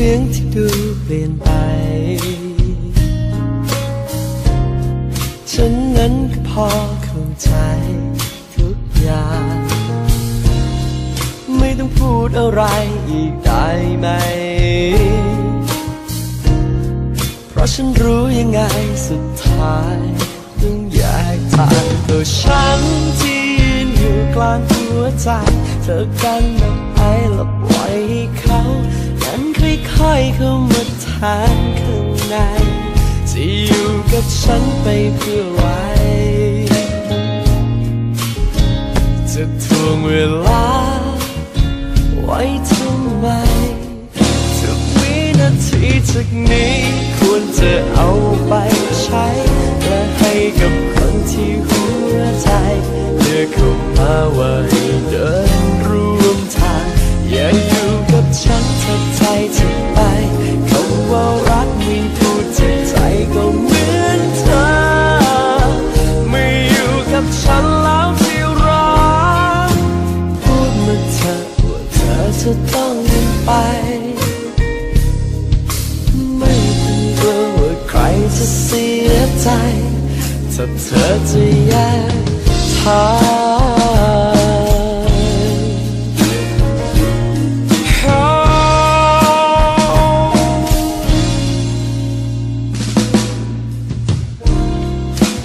สียงที่ดูเปลี่ยนไป ฉันนั้นก็พอเข้าใจทุกอย่าง ไม่ต้องพูดอะไรอีกได้ไหม เพราะฉันรู้ยังไงสุดท้ายต้องแยกทางตัวฉันที่ยืนอยู่กลางหัวใจ เธอกันออกไปและ เข้ามาทานข้างในที่อยู่กับฉันไปเพื่อไว้จะทวงเวลา ไว้ทำไมทุกวินาทีจากนี้ควรจะเอาไปใช้ จะต้องไป ไม่ต้องกลัวว่าใครจะเสียใจถ้าเธอจะแยกทาง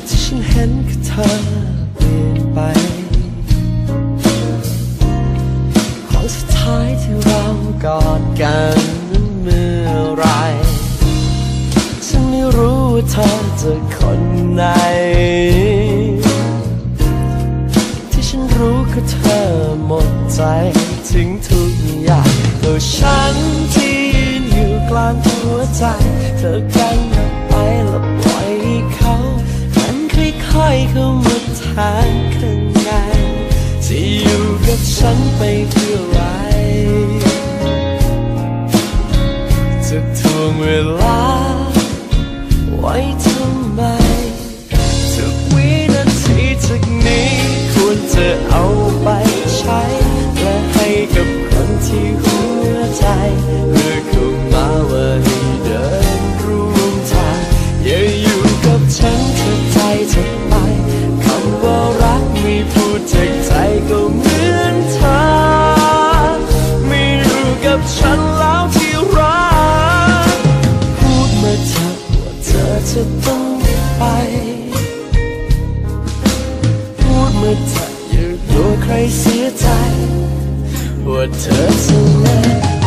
ที่ฉันเห็นคือเธอ เธอจะคนไหน ที่ฉันรู้คือเธอหมดใจถึงทุกอย่างตัวฉันที่ยืนอยู่กลางหัวใจ เธอกันออกไปแล้วปล่อยเขานั้นค่อยๆเข้ามาแทนข้างในที่อยู่ เสียใจ ว่าเธอจะเลิก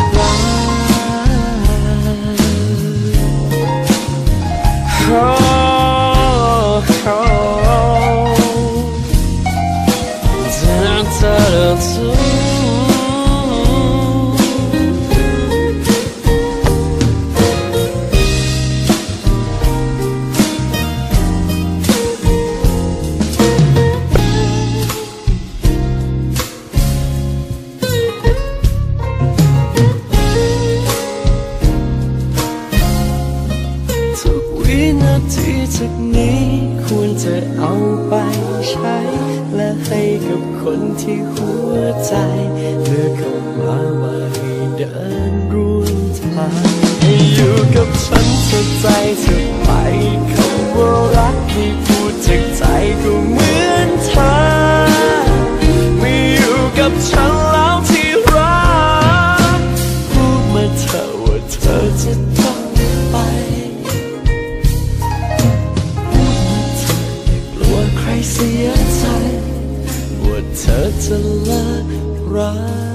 เอาไปใช้ และให้กับคนที่หัวใจเลือกเข้ามาว่าให้เดินร่วมทางให้อยู่กับฉันสุดใจสุดไปคำว่ารักไใ